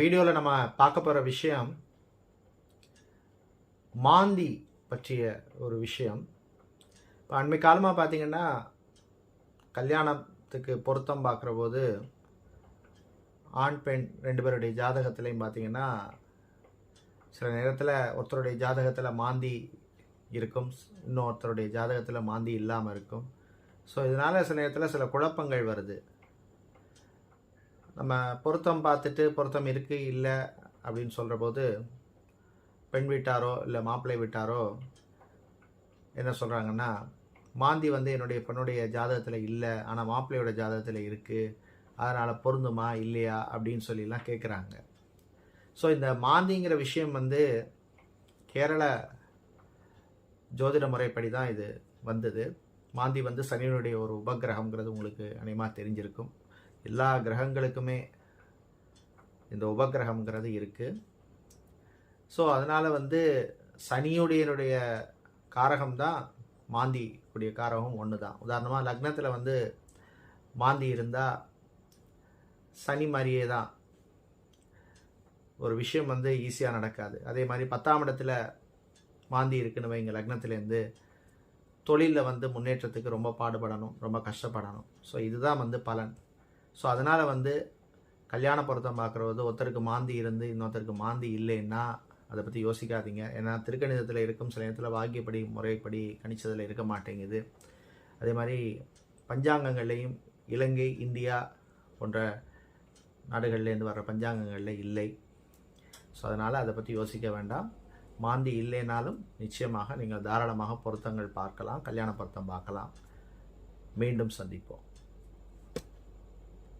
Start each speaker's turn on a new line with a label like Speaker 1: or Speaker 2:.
Speaker 1: வீடியோவில் நம்ம பார்க்க போகிற விஷயம் மாந்தி பற்றிய ஒரு விஷயம். இப்போ அண்மை காலமாக பார்த்தீங்கன்னா கல்யாணத்துக்கு பொருத்தம் பார்க்குற போது ஆண் பெண் ரெண்டு பேருடைய ஜாதகத்துலேயும் பார்த்தீங்கன்னா சில நேரத்தில் ஒருத்தருடைய ஜாதகத்தில் மாந்தி இருக்கும் இன்னொருத்தருடைய ஜாதகத்தில் மாந்தி இல்லாமல் இருக்கும். ஸோ இதனால் சில நேரத்தில் சில குழப்பங்கள் வருது. நம்ம பொருத்தம் பார்த்துட்டு பொருத்தம் இருக்குது இல்லை அப்படின்னு சொல்கிற போது பெண் வீட்டாரோ இல்லை மாப்பிள்ளை வீட்டாரோ என்ன சொல்கிறாங்கன்னா மாந்தி வந்து என்னுடைய பெண்ணுடைய ஜாதகத்தில் இல்லை ஆனால் மாப்பிள்ளையோட ஜாதகத்தில் இருக்குது அதனால் பொருந்துமா இல்லையா அப்படின்னு சொல்லிலாம் கேட்குறாங்க ஸோ இந்த மாந்திங்கிற விஷயம் வந்து கேரள ஜோதிட முறைப்படி தான் இது வந்தது. மாந்தி வந்து சனியனுடைய ஒரு உபகிரகம்ங்கிறது உங்களுக்கு அநேகமாக தெரிஞ்சிருக்கும். எல்லா கிரகங்களுக்குமே இந்த உபகிரகம்ங்கிறது இருக்குது ஸோ அதனால் வந்து சனியுடையனுடைய காரகம் தான் மாந்தி உடைய காரகம் ஒன்று தான் உதாரணமாக லக்னத்தில் வந்து மாந்தி இருந்தால் சனி மாதிரியே தான் ஒரு விஷயம் வந்து ஈஸியாக நடக்காது. அதே மாதிரி பத்தாம் இடத்துல மாந்தி இருக்குன்னு வைங்க லக்னத்துலேருந்து தொழிலில் வந்து முன்னேற்றத்துக்கு ரொம்ப பாடுபடணும் ரொம்ப கஷ்டப்படணும். ஸோ இதுதான் வந்து பலன். ஸோ அதனால் வந்து கல்யாண பொருத்தம் பார்க்குறது ஒருத்தருக்கு மாந்தி இருந்து இன்னொருத்தருக்கு மாந்தி இல்லைன்னா அதை பற்றி யோசிக்காதீங்க. ஏன்னா திருக்கணிதத்தில் இருக்கும் சில நேரத்தில் வாக்கியப்படி முறைப்படி கணிச்சதில் இருக்க மாட்டேங்குது. அதே மாதிரி பஞ்சாங்கங்கள்லேயும் இலங்கை இந்தியா போன்ற நாடுகள்லேருந்து வர்ற பஞ்சாங்கங்களில் இல்லை. ஸோ அதனால் அதை பற்றி யோசிக்க வேண்டாம். மாந்தி இல்லைனாலும் நிச்சயமாக நீங்கள் தாராளமாக பொருத்தங்கள் பார்க்கலாம் கல்யாண பொருத்தம் பார்க்கலாம். மீண்டும் சந்திப்போம்.